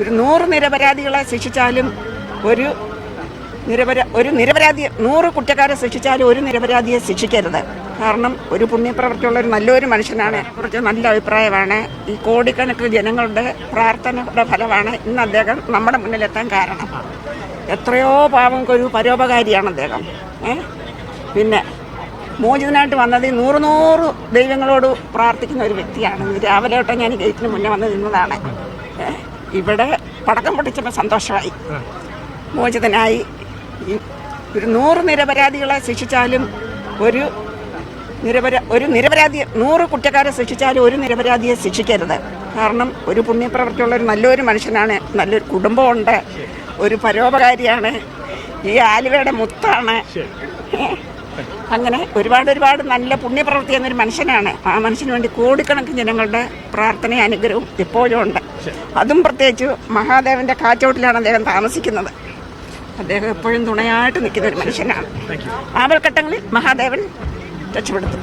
ഒരു നൂറ് നിരപരാധികളെ ശിക്ഷിച്ചാലും ഒരു നിരപരാ ഒരു നിരപരാധി നൂറ് കുറ്റക്കാരെ ശിക്ഷിച്ചാലും ഒരു നിരപരാധിയെ ശിക്ഷിക്കരുത്. കാരണം ഒരു പുണ്യപ്രവർത്തിയുള്ള ഒരു നല്ലൊരു മനുഷ്യനാണ്. കുറിച്ച് നല്ല അഭിപ്രായമാണ്. ഈ കോടിക്കണക്കിന് ജനങ്ങളുടെ പ്രാർത്ഥനയുടെ ഫലമാണ് ഇന്ന് അദ്ദേഹം നമ്മുടെ മുന്നിലെത്താൻ കാരണം. എത്രയോ പാവങ്ങൾക്ക് ഒരു പരോപകാരിയാണ് അദ്ദേഹം. പിന്നെ മോചിതനായിട്ട് വന്നത് നൂറ് നൂറ് ദൈവങ്ങളോട് പ്രാർത്ഥിക്കുന്ന ഒരു വ്യക്തിയാണ്. രാവിലെ തൊട്ട് ഞാൻ ഗേറ്റിന് മുന്നേ വന്ന് നിന്നതാണ്. ഇവിടെ പടക്കം പൊട്ടിച്ചപ്പോൾ സന്തോഷമായി. മോചിതനായി. ഒരു നൂറ് നിരപരാധികളെ ശിക്ഷിച്ചാലും ഒരു നിരപരാ ഒരു നിരപരാധി നൂറ് കുറ്റക്കാരെ ശിക്ഷിച്ചാലും ഒരു നിരപരാധിയെ ശിക്ഷിക്കരുത്. കാരണം ഒരു പുണ്യപ്രവൃത്തിയുള്ള ഒരു നല്ലൊരു മനുഷ്യനാണ് നല്ലൊരു കുടുംബമുണ്ട് ഒരു പരോപകാരിയാണ് ഈ ആലുവയുടെ മുത്താണ്. അങ്ങനെ ഒരുപാട് ഒരുപാട് നല്ല പുണ്യപ്രവൃത്തി എന്നൊരു മനുഷ്യനാണ്. ആ മനുഷ്യന് വേണ്ടി കോടിക്കണക്കിന് ജനങ്ങളുടെ പ്രാർത്ഥനയും അനുഗ്രഹവും എപ്പോഴും ഉണ്ട്. അതും പ്രത്യേകിച്ച് മഹാദേവന്റെ കാറ്റോട്ടിലാണ് അദ്ദേഹം താമസിക്കുന്നത്. അദ്ദേഹം എപ്പോഴും തുണയായിട്ട് നിൽക്കുന്ന ഒരു മനുഷ്യനാണ്. ആപൽഘട്ടങ്ങളിൽ മഹാദേവൻ രക്ഷപ്പെടുത്തും